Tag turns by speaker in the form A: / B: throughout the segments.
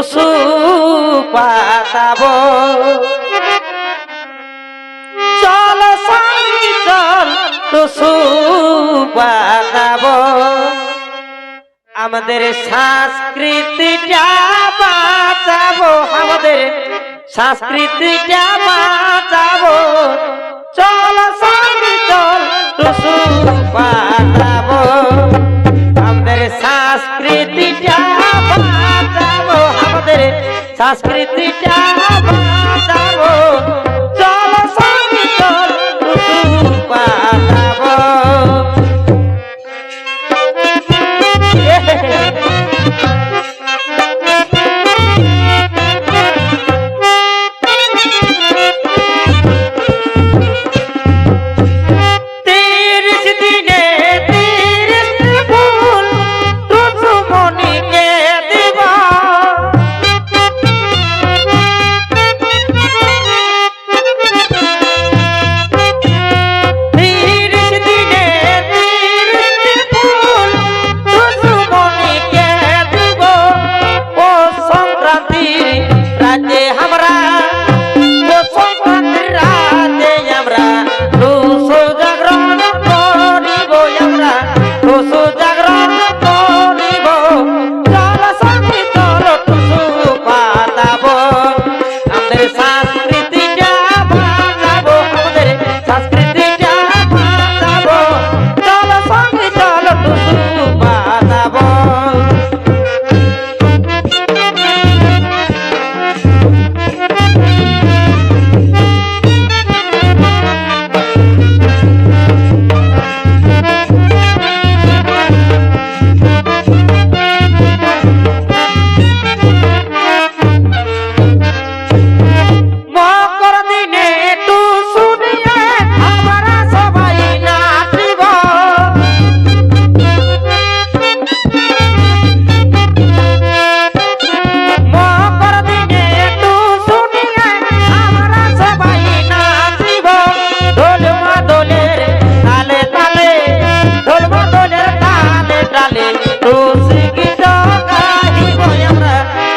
A: টুসু পাতাব চল সাই, চল টুসু পাতাব আমাদের সংস্কৃতিটা বাঁচাবো, আমাদের সংস্কৃতিটা বাঁচাবো। চল সাই, চল টুসু সংস্কৃতিটা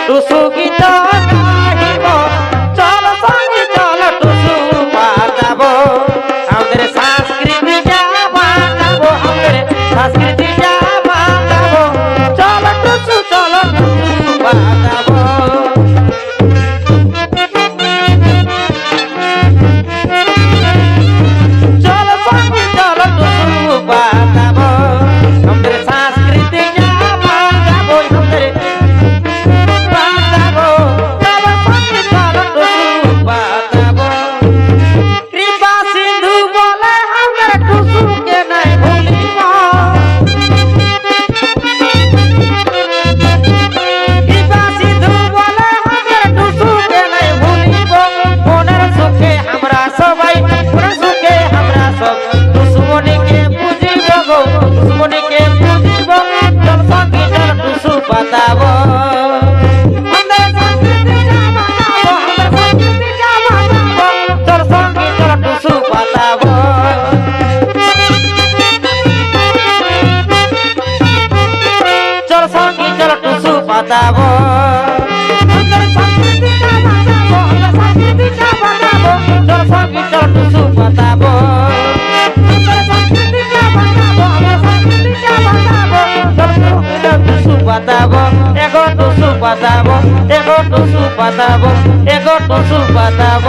A: তো জীবনীকে বুঝিব তোর সঙ্গীতের টুসু পাতাব তোর সঙ্গীতের টুসু পাতাব তোর সঙ্গীতের টুসু পাতাব পাতাব এগো টুসু পাতাব এগো টুসু পাতাব।